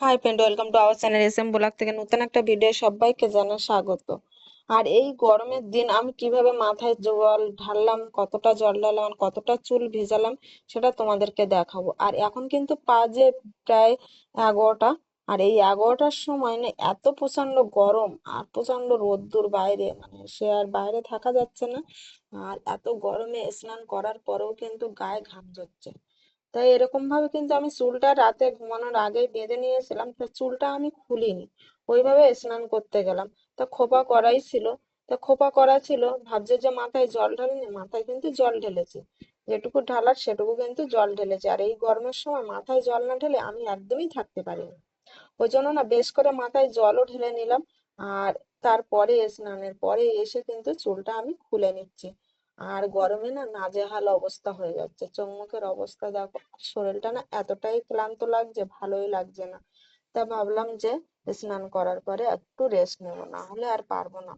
Hi friend welcome to our channel S M blog থেকে নতুন একটা ভিডিও সবাইকে জানাই স্বাগত। আর এই গরমের দিন আমি কীভাবে মাথায় জল ঢাললাম, কতটা জল ঢাললাম, কতটা চুল ভিজালাম, সেটা তোমাদেরকে দেখাবো। আর এখন কিন্তু পাজে প্রায় এগারোটা, আর এই এগারোটার সময় না এত প্রচণ্ড গরম আর প্রচণ্ড রোদ্দুর বাইরে মানে সে আর বাইরে থাকা যাচ্ছে না। আর এত গরমে স্নান করার পরেও কিন্তু গায়ে ঘাম ঝরছে। তাই এরকম ভাবে কিন্তু আমি চুলটা রাতে ঘুমানোর আগে বেঁধে নিয়েছিলাম, তো চুলটা আমি খুলিনি। ওইভাবে স্নান করতে গেলাম। তা খোপা করাই ছিল। তা খোপা করা ছিল, ভাবছে যে মাথায় জল ঢালিনি মাথায় কিন্তু জল ঢেলেছি। যেটুকু ঢালার সেটুকু কিন্তু জল ঢেলেছি। আর এই গরমের সময় মাথায় জল না ঢেলে আমি একদমই থাকতে পারিনি ওই জন্য না বেশ করে মাথায় জলও ঢেলে নিলাম। আর তারপরে স্নানের পরে এসে কিন্তু চুলটা আমি খুলে নিচ্ছি। আর গরমে না নাজেহাল অবস্থা হয়ে যাচ্ছে। চোখ মুখের অবস্থা দেখো, শরীরটা না এতটাই ক্লান্ত লাগছে, ভালোই লাগছে না। তা ভাবলাম যে স্নান করার পরে একটু রেস্ট নেব, না হলে আর পারব না।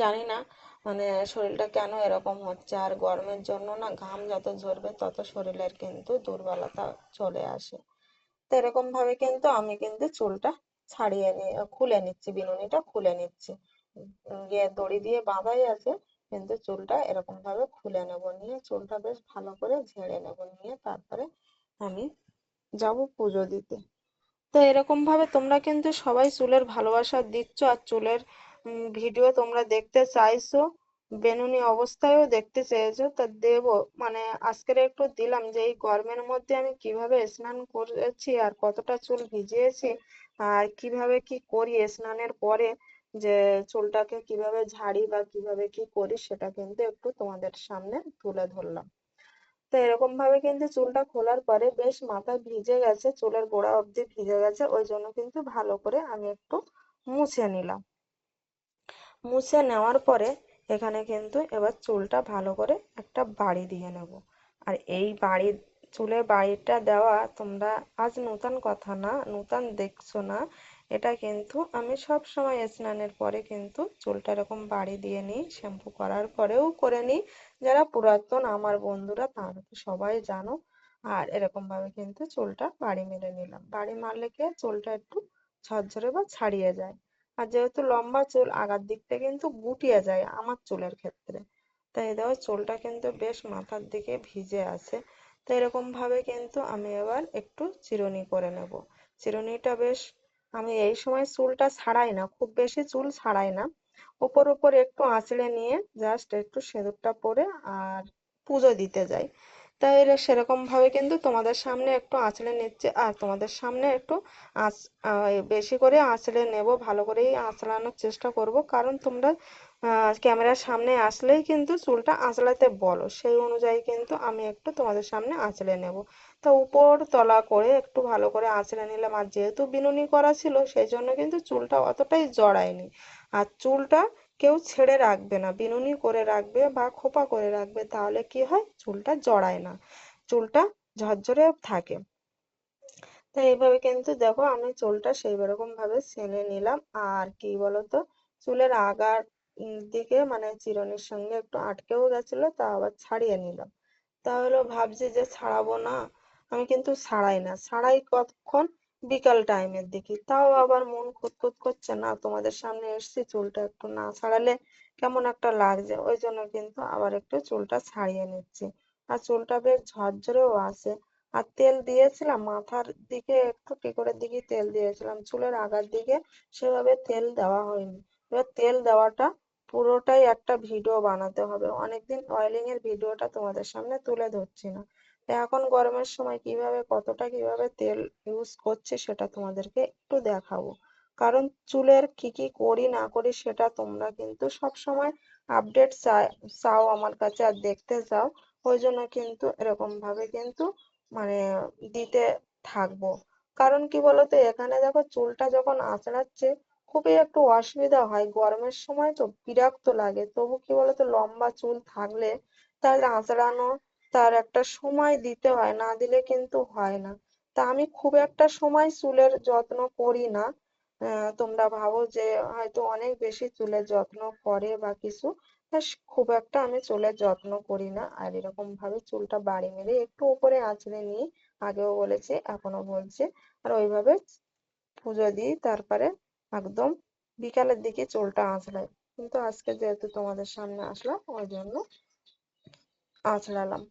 জানি না মানে শরীরটা কেন এরকম হচ্ছে। আর গরমের জন্য না ঘাম যত ঝরবে তত শরীরের কিন্তু দুর্বলতা চলে আসে। তো এরকম ভাবে কিন্তু আমি কিন্তু চুলটা ছাড়িয়ে নিয়ে খুলে নিচ্ছি, বিনুনিটা খুলে নিচ্ছি। গিয়ে দড়ি দিয়ে বাঁধাই আছে কিন্তু চুলটা এরকম ভাবে খুলে নেব নিয়ে, চুলটা বেশ ভালো করে ঝেড়ে নেব নিয়ে, তারপরে আমি যাব পুজো দিতে। তো এরকম ভাবে তোমরা কিন্তু সবাই চুলের ভালোবাসা দিচ্ছ আর চুলের ভিডিও তোমরা দেখতে চাইছো, বেনুনি অবস্থায়ও দেখতে চেয়েছো, তা দেবো। মানে আজকের একটু দিলাম যে এই গরমের মধ্যে আমি কীভাবে স্নান করেছি আর কতটা চুল ভিজিয়েছি আর কীভাবে কি করি স্নানের পরে যে চুলটাকে কীভাবে ঝাড়ি বা কীভাবে কি করি সেটা কিন্তু একটু তোমাদের সামনে তুলে ধরলাম। তো এরকম ভাবে কিন্তু চুলটা খোলার পরে বেশ মাথা ভিজে গেছে, চুলের গোড়া অবধি ভিজে গেছে, ওই জন্য কিন্তু ভালো করে আমি একটু মুছে নিলাম। মুছে নেওয়ার পরে এখানে কিন্তু এবার চুলটা ভালো করে একটা বাড়ি দিয়ে নেব। আর এই বাড়ি, চুলের বাড়িটা দেওয়া তোমরা আজ নতুন কথা না, নতুন দেখছ না এটা কিন্তু আমি সব সময় স্নানের পরে কিন্তু চুলটা এরকম বাড়ি দিয়ে নিই, শ্যাম্পু করার পরেও করে নিই। যারা পুরাতন আমার বন্ধুরা তারা তো সবাই জানো। আর এরকম ভাবে কিন্তু চুলটা বাড়ি মেরে নিলাম। বাড়ি মারলে কি চুলটা একটু ঝরঝরে বা ছাড়িয়ে যায়। আর যেহেতু লম্বা চুল, আগার দিকটা কিন্তু গুটিয়ে যায় আমার চুলের ক্ষেত্রে। তাই দেখো চুলটা কিন্তু বেশ মাথার দিকে ভিজে আছে। তো এরকম ভাবে কিন্তু আমি এবার একটু চিরুনি করে নেব। চিরুনিটা বেশ আমি এই সময় চুলটা ছাড়াই না, খুব বেশি চুল ছাড়াই না। ওপর ওপর একটু আঁচড়ে নিয়ে জাস্ট একটু সেঁদুরটা পরে আর পুজো দিতে যাই। তাই এর সেরকম ভাবে কিন্তু তোমাদের সামনে একটু আঁচড়ে নিচ্ছে, আর তোমাদের সামনে একটু আঁচ বেশি করে আঁচড়ে নেব, ভালো করেই আঁচড়ানোর চেষ্টা করব। কারণ তোমরা ক্যামেরার সামনে আসলেই কিন্তু চুলটা আঁচড়াতে বলো, সেই অনুযায়ী কিন্তু আমি একটু তোমাদের সামনে আঁচড়ে নেব। তো উপর তলা করে একটু ভালো করে আঁচড়ে নিলাম। আর যেহেতু বিনুনি করা ছিল সেই জন্য কিন্তু চুলটা অতটাই জড়ায়নি। আর চুলটা কেউ ছেড়ে রাখবে না। বিনুনি করে রাখবে বা খোপা করে রাখবে, তাহলে কি হয়? চুলটা জড়ায় না। চুলটা ঝরঝরে থাকে। তো এইভাবে কিন্তু দেখো, আমি চুলটা সেই রকম ভাবে ছেলে নিলাম। আর কি বলতো? চুলের আগার দিকে মানে চিরুনির সঙ্গে একটু আটকেও গেছিল, তা আবার ছাড়িয়ে নিলাম। তাহলে ভাবছি যে ছাড়াবো না। আমি কিন্তু ছাড়াই না। ছাড়াই কতক্ষণ? বিকাল টাইমের দিকে। তাও আবার মন খুঁতখুত করছে, না, তোমাদের সামনে এসেছি, চুলটা একটু না ছাড়ালে কেমন একটা লাগছে? ওই জন্য কিন্তু আবার একটু চুলটা ছাড়িয়ে নিচ্ছি। আর চুলটা বেশ ঝরঝরেও আছে। আর তেল দিয়েছিলাম, মাথার দিকে একটু টিকোরের দিকে তেল দিয়েছিলাম। চুলের আগার দিকে সেভাবে তেল দেওয়া হয়নি। এবার তেল দেওয়াটা পুরোটাই একটা ভিডিও বানাতে হবে। অনেকদিন অয়েলিং এর ভিডিওটা তোমাদের সামনে তুলে ধরছি না। এখন গরমের সময় কীভাবে, কতটা কীভাবে তেল ইউজ করছে সেটা তোমাদেরকে একটু দেখাবো। কারণ চুলের কি কি করি না করি সেটা তোমরা কিন্তু সব সময় আপডেট চাও আমার কাছে আর দেখতে চাও। ওই জন্য কিন্তু এরকম ভাবে কিন্তু মানে দিতে থাকব। কারণ কি বলতো, এখানে দেখো চুলটা যখন আঁচড়াচ্ছে খুবই একটু অসুবিধা হয়। গরমের সময় তো বিরক্ত লাগে। তবু কি বলতো, লম্বা চুল থাকলে তাহলে আঁচড়ানো তার একটা সময় দিতে হয়, না দিলে কিন্তু হয় না। তা আমি খুব একটা সময় চুলের যত্ন করি না। তোমরা ভাবো যে হয়তো অনেক বেশি চুলের যত্ন করে বা কিছু। খুব একটা আমি চুলের যত্ন করি না। আর এরকম ভাবে চুলটা বাড়ি মেরে একটু উপরে আঁচড়ে নিয়ে আগেও বলেছি, এখনও বলছি। আর ওইভাবে পুজো দিই, তারপরে একদম বিকালের দিকে চুলটা আঁচড়াই। কিন্তু আজকে যেহেতু তোমাদের সামনে আসলাম, ওই জন্য আঁচড়ালাম।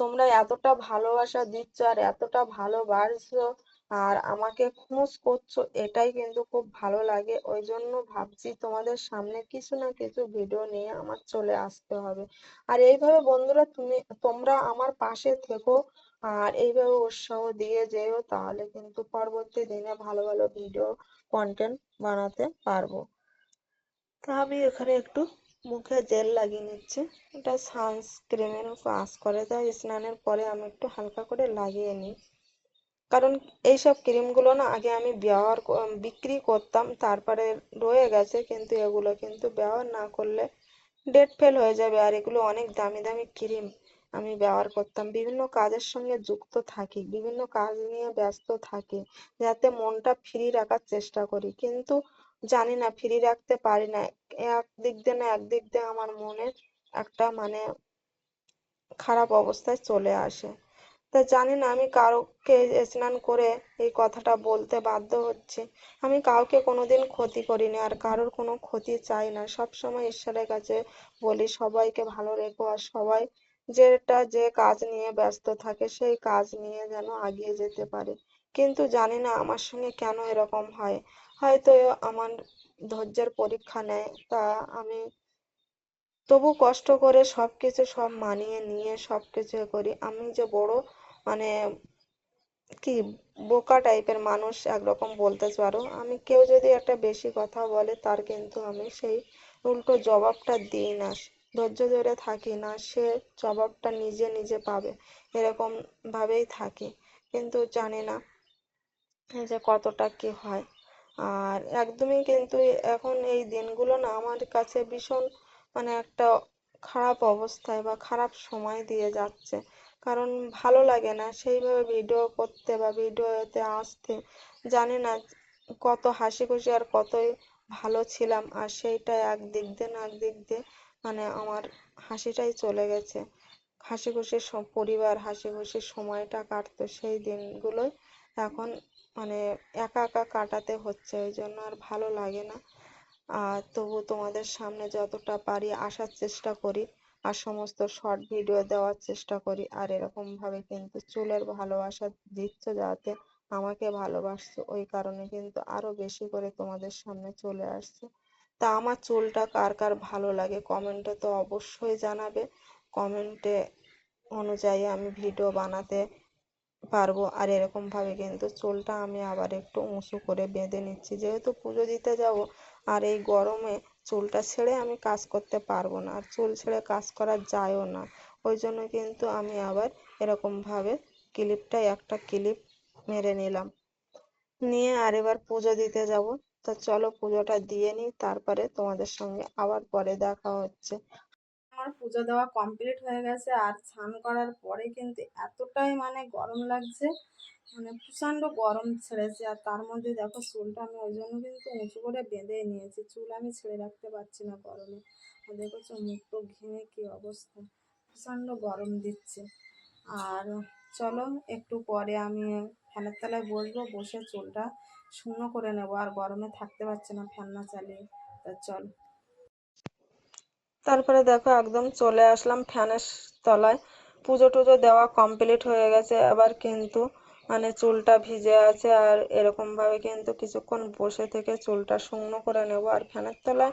তোমরা এতটা ভালোবাসা দিচ্ছ আর এতটা ভালোবাসছো আর আমাকে খুশ করছ, এটাই কিন্তু খুব ভালো লাগে। ওই জন্য ভাবছি তোমাদের সামনে কিছু না কিছু ভিডিও নিয়ে আমার চলে আসতে হবে। আর এইভাবে বন্ধুরা তুমি, তোমরা আমার পাশে থেকো আর এইভাবে উৎসাহ দিয়ে যেও, তাহলে কিন্তু পরবর্তী দিনে ভালো ভালো ভিডিও কন্টেন্ট বানাতে পারব। তা আমি এখানে একটু মুখে জেল লাগিয়ে নিচ্ছি। এটা সানস্ক্রিনের কাজ করে তাই স্নানের পরে আমি একটু হালকা করে লাগিয়ে নিই। কারণ এইসব ক্রিমগুলো না আগে আমি ব্যবহার বিক্রি করতাম, তারপরে রয়ে গেছে। কিন্তু এগুলো কিন্তু ব্যবহার না করলে ডেট ফেল হয়ে যাবে। আর এগুলো অনেক দামি দামি ক্রিম আমি ব্যবহার করতাম। বিভিন্ন কাজের সঙ্গে যুক্ত থাকি, বিভিন্ন কাজ নিয়ে ব্যস্ত থাকি, যাতে মনটা ফ্রি রাখার চেষ্টা করি। কিন্তু জানি না ফ্রি রাখতে পারি না। এক দিক দিয়ে না এক দিক দিয়ে আমার মনে একটা মানে খারাপ অবস্থায় চলে আসে। তা জানি না আমি কাউকে স্নান করে এই কথাটা বলতে বাধ্য হচ্ছি। আমি কাউকে কোনোদিন ক্ষতি করিনি আর কারোর কোনো ক্ষতি চাই না। সব সময় ঈশ্বরের কাছে বলি, সবাইকে ভালো রেখো আর সবাই যেটা যে কাজ নিয়ে ব্যস্ত থাকে সেই কাজ নিয়ে যেন এগিয়ে যেতে পারে। কিন্তু জানি না আমার সঙ্গে কেন এরকম হয়। হয়তো আমার ধৈর্যের পরীক্ষা নেয়, তা আমি তবু কষ্ট করে সব কিছু সব মানিয়ে নিয়ে সবকিছু এ করি। আমি যে বড় মানে কি বোকা টাইপের মানুষ একরকম বলতে পারো। আমি কেউ যদি একটা বেশি কথা বলে, তার কিন্তু আমি সেই উল্টো জবাবটা দিই না। ধৈর্য ধরে থাকি না, সে জবাবটা নিজে নিজে পাবে এরকম ভাবেই থাকি। কিন্তু জানি না যে কতটা কি হয়। আর একদমই কিন্তু এখন এই দিনগুলো না আমার কাছে ভীষণ মানে একটা খারাপ অবস্থায় বা খারাপ সময় দিয়ে যাচ্ছে। কারণ ভালো লাগে না সেইভাবে ভিডিও করতে বা ভিডিওতে আসতে। জানি না কত হাসি খুশি আর কতই ভালো ছিলাম আর সেইটা একদিক দিয়ে না একদিক দিয়ে মানে আমার হাসিটাই চলে গেছে। হাসি খুশি পরিবার হাসি খুশি সময়টা কাটতো সেই দিনগুলোই এখন মানে একা একা কাটাতে হচ্ছে ওই জন্য আর ভালো লাগে না। আর তবু তোমাদের সামনে যতটা পারি আসার চেষ্টা করি, আর সমস্ত শর্ট ভিডিও দেওয়ার চেষ্টা করি। আর এরকম ভাবে কিন্তু চুলের ভালোবাসা দিচ্ছ যাতে আমাকে ভালোবাসছো, ওই কারণে কিন্তু আরও বেশি করে তোমাদের সামনে চলে আসছে। তা আমার চুলটা কার কার ভালো লাগে কমেন্টে তো অবশ্যই জানাবে। কমেন্টে অনুযায়ী আমি ভিডিও বানাতে পারব। আর এরকম ভাবে কিন্তু চুলটা আমি আবার একটু উঁচু করে বেঁধে নিচ্ছি। যেহেতু পুজো দিতে যাব, আর এই গরমে চুলটা ছেড়ে আমি কাজ করতে পারব না, আর চুল ছেড়ে কাজ করা যায়ও না। ওই জন্য কিন্তু আমি আবার এরকম ভাবে ক্লিপটা একটা ক্লিপ মেরে নিলাম। নিয়ে আর এবার পুজো দিতে যাব। তা চলো পুজোটা দিয়ে নিই, তারপরে তোমাদের সঙ্গে আবার পরে দেখা হচ্ছে। আমার পুজো দেওয়া কমপ্লিট হয়ে গেছে আর স্নান করার পরে কিন্তু এতটাই মানে গরম লাগছে মানে প্রচণ্ড গরম ছেড়েছে আর তার মধ্যে দেখো চুলটা আমি ওই জন্য কিন্তু উঁচু করে বেঁধে নিয়েছি, চুল আমি ছেড়ে রাখতে পারছি না গরমে। আর দেখেছ মুখটো ঘেমে কি অবস্থা, প্রচণ্ড গরম দিচ্ছে। আর চলো একটু পরে আমি ফ্যানের তলায় বসবো, বসে চুলটা শুকনো করে নেব, আর গরমে থাকতে পারছে না ফ্যান না চালিয়ে। তা চলো। তারপরে দেখো একদম চলে আসলাম ফ্যানের তলায়। পুজো টুজো দেওয়া কমপ্লিট হয়ে গেছে। আবার কিন্তু মানে চুলটা ভিজে আছে আর এরকম ভাবে কিন্তু কিছুক্ষণ বসে থেকে চুলটা শুকনো করে নেব। আর ফ্যানের তলায়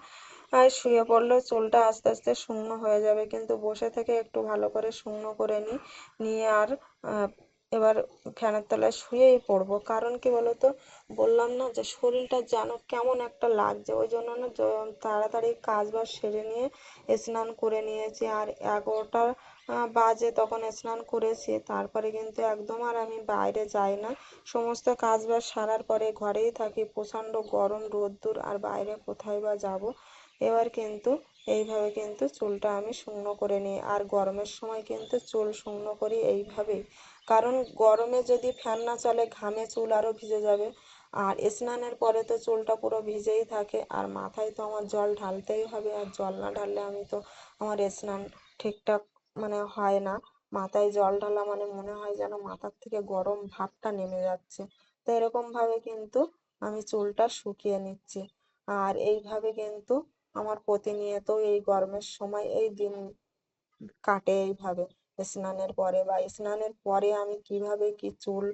আর শুয়ে পড়লেও চুলটা আস্তে আস্তে শুকনো হয়ে যাবে। কিন্তু বসে থেকে একটু ভালো করে শুকনো করে নিই। নিয়ে আর এবার ফ্যানের তলায় শুয়েই পড়ব। কারণ কি বলতো? বললাম না যে শরীরটা যেন কেমন একটা লাগছে। ওই জন্য না তাড়াতাড়ি কাজ বাজ সেরে নিয়ে স্নান করে নিয়েছি। আর এগারোটা বাজে তখন স্নান করেছি। তারপরে কিন্তু একদম আর আমি বাইরে যাই না। সমস্ত কাজ বাজ সারার পরে ঘরেই থাকি। প্রচণ্ড গরম, রোদ্দুর, আর বাইরে কোথায় বা যাব? এবার কিন্তু এইভাবে কিন্তু চুলটা আমি শুকনো করে নিই। আর গরমের সময় কিন্তু চুল শুকনো করি এইভাবেই। কারণ গরমে যদি ফ্যান না চলে ঘামে চুল আরও ভিজে যাবে। আর স্নানের পরে তো চুলটা পুরো ভিজেই থাকে। আর মাথায় তো আমার জল ঢালতেই হবে। আর জল না ঢাললে আমি তো আমার স্নান ঠিকঠাক মানে হয় না। মাথায় জল ঢালা মানে মনে হয় যেন মাথার থেকে গরম ভাবটা নেমে যাচ্ছে। তো এরকমভাবে কিন্তু আমি চুলটা শুকিয়ে নিচ্ছি। আর এইভাবে কিন্তু আমার প্রতিনিয়ত এই গরমের সময় এই দিন কাটে এইভাবে। স্নানের পরে বা স্নানের পরে আমি কীভাবে কি চুল,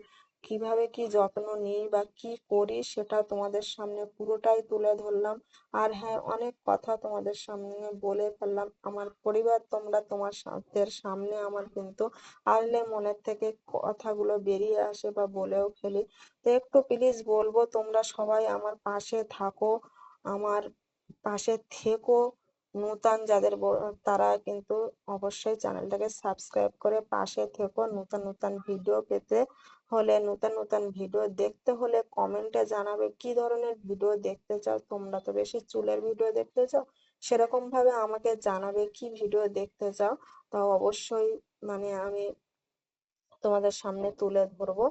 কীভাবে কি যত্ন নিই বা কি করি সেটা তোমাদের সামনে পুরোটাই তুলে ধরলাম। আর হ্যাঁ অনেক কথা তোমাদের সামনে বলে ফেললাম। আমার পরিবার তোমরা তোমার সামনে আমার কিন্তু আসলে মনের থেকে কথাগুলো বেরিয়ে আসে বা বলেও ফেলি। তো একটু প্লিজ বলব, তোমরা সবাই আমার পাশে থাকো। আমার পাশে থেকো। নূতন যাদের তারা কিন্তু অবশ্যই চ্যানেলটাকে সাবস্ক্রাইব করে পাশে থেকো। নতুন নতুন ভিডিও পেতে হলে, নতুন নতুন ভিডিও দেখতে হলে কমেন্টে জানাবে কি ধরনের ভিডিও দেখতে চাও। তোমরা তো বেশি চুলের ভিডিও দেখতে চাও। সেরকম ভাবে আমাকে জানাবে কি ভিডিও দেখতে চাও। তা অবশ্যই মানে আমি তোমাদের সামনে তুলে ধরবো।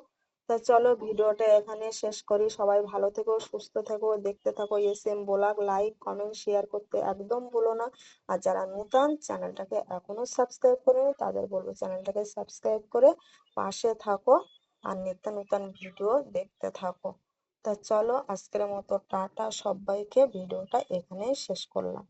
তা চলো ভিডিওটা এখানে শেষ করি। সবাই ভালো থেকো, সুস্থ থেকো, দেখতে থাকো S M blog like comment share করতে একদম ভুলো না। আর যারা নতুন, চ্যানেলটাকে এখনও সাবস্ক্রাইব করেনি, তাদের বলব চ্যানেলটাকে সাবস্ক্রাইব করে পাশে থাকো আর নিত্য নতুন ভিডিও দেখতে থাকো। তা চলো আজকের মতো টাটা, সবাইকে ভিডিওটা এখানেই শেষ করলাম।